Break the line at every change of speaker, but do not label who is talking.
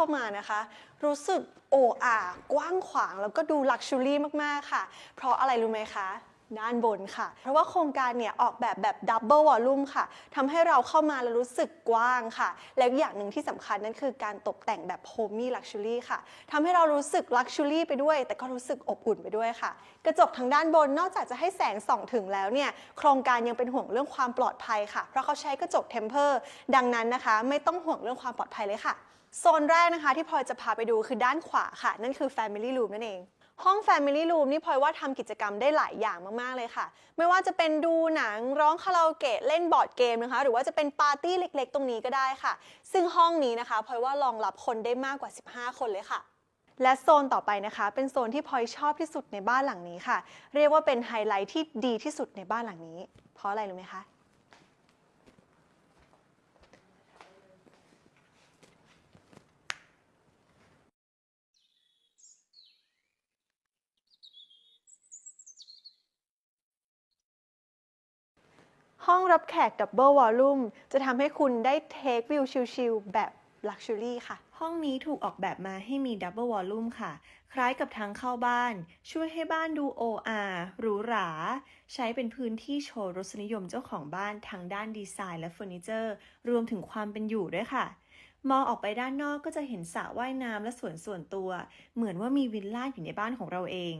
เข้ามานะคะ รู้สึกโอ้อากว้างขวางแล้วก็ดูลักชูรี่มาก ๆ ค่ะ เพราะอะไรรู้ไหมคะ ด้านบนค่ะ เพราะว่าโครงการเนี่ยออกแบบแบบดับเบิลวอลลุ่มค่ะทำให้เราเข้ามาแล้วรู้สึกกว้างค่ะ แล้วอีกอย่างหนึ่งที่สำคัญนั่นคือการตกแต่งแบบโฮมี่ลักชัวรี่ค่ะทำให้เรารู้สึกลักชัวรี่ไปด้วย แต่ก็รู้สึกอบอุ่นไปด้วยค่ะ กระจกทางด้านบนนอกจากจะให้แสงส่องถึงแล้วเนี่ยโครงการยังเป็นห่วงเรื่องความปลอดภัยค่ะ เพราะเขาใช้กระจกเทมเพอร์ดังนั้นนะคะ ไม่ต้องห่วงเรื่องความปลอดภัยเลยค่ะโซนแรกนะคะที่พลอยจะพาไปดูคือด้านขวาค่ะ นั่นคือ Family Room นั่นเอง ห้อง Family Room นี่พลอยว่าทำกิจกรรมได้หลายอย่างมาก ๆ เลยค่ะ ไม่ว่าจะเป็นดูหนังร้องคาราโอเกะเล่นบอร์ดเกมนะคะ หรือว่าจะเป็นปาร์ตี้เล็ก ๆ ตรงนี้ก็ได้ค่ะ ซึ่งห้องนี้นะคะพลอยว่ารองรับคนได้มากกว่า 15 คนเลยค่ะและโซนต่อไปนะคะ เป็นโซนที่พลอยชอบที่สุดในบ้านหลังนี้ค่ะ เรียกว่าเป็นไฮไลท์ที่ดีที่สุดในบ้านหลังนี้ เพราะอะไรรู้ไหมคะ ห้องรับแขกดับเบิลวอลลุ่มจะทำให้คุณได้เทควิวชิลๆ แบบลักชัวรี่ค่ะ
ห้องนี้ถูกออกแบบมาให้มีดับเบิลวอลลุ่มค่ะ คล้ายกับทางเข้าบ้าน ช่วยให้บ้านดูโออาหรูหรา ใช้เป็นพื้นที่โชว์รสนิยมเจ้าของบ้านทางด้านดีไซน์และเฟอร์นิเจอร์ รวมถึงความเป็นอยู่ด้วยค่ะ มองออกไปด้านนอกก็จะเห็นสระว่ายน้ำและสวนส่วนตัว เหมือนว่ามีวิลล่าอยู่ในบ้านของเราเอง